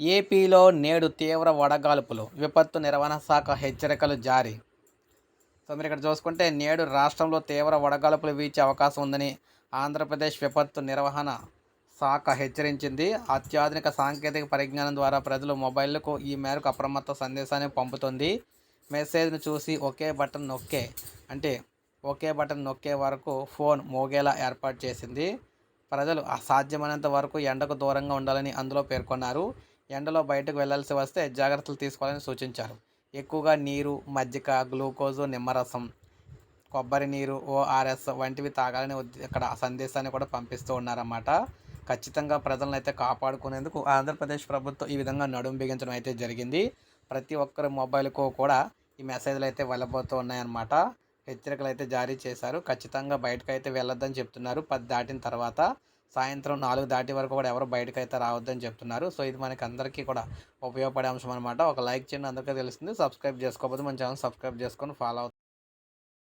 ఏపీలో నేడు తీవ్ర వడగాల్పులు విపత్తు నిర్వహణ శాఖ హెచ్చరికలు జారీ. సో మీరు ఇక్కడ చూసుకుంటే నేడు రాష్ట్రంలో తీవ్ర వడగాల్పులు వీచే అవకాశం ఉందని ఆంధ్రప్రదేశ్ విపత్తు నిర్వహణ శాఖ హెచ్చరించింది. అత్యాధునిక సాంకేతిక పరిజ్ఞానం ద్వారా ప్రజలు మొబైల్కు ఈ మేరకు అప్రమత్త సందేశాన్ని పంపుతుంది. మెసేజ్ను చూసి ఒకే బటన్ నొక్కే అంటే ఒకే బటన్ నొక్కే వరకు ఫోన్ మోగేలా ఏర్పాటు చేసింది. ప్రజలు అసాధ్యమైనంత వరకు ఎండకు దూరంగా ఉండాలని అందులో పేర్కొన్నారు. ఎండలో బయటకు వెళ్ళాల్సి వస్తే జాగ్రత్తలు తీసుకోవాలని సూచించారు. ఎక్కువగా నీరు మజ్జిగ గ్లూకోజు నిమ్మరసం కొబ్బరి నీరు ఓఆర్ఎస్ వంటివి తాగాలని ఇక్కడ సందేశాన్ని కూడా పంపిస్తూ ఉన్నారన్నమాట. ఖచ్చితంగా ప్రజలను అయితే కాపాడుకునేందుకు ఆంధ్రప్రదేశ్ ప్రభుత్వం ఈ విధంగా నడుం బిగించడం అయితే జరిగింది. ప్రతి ఒక్కరి మొబైల్కు కూడా ఈ మెసేజ్లు అయితే వెళ్ళబోతూ ఉన్నాయన్నమాట. హెచ్చరికలు అయితే జారీ చేశారు. ఖచ్చితంగా బయటకు అయితే వెళ్ళొద్దని చెప్తున్నారు. పది దాటిన తర్వాత సాయంత్రం నాలుగు దాటి వరకు కూడా ఎవరు బయటకు అయితే రావద్దని చెప్తున్నారు. సో ఇది మనకి అందరికీ కూడా ఉపయోగపడే అంశం అనమాట ఒక లైక్ చేయండి అందరికీ తెలుస్తుంది. సబ్స్క్రైబ్ చేసుకోకపోతే మన ఛానల్ సబ్స్క్రైబ్ చేసుకొని ఫాలో అవుతుంది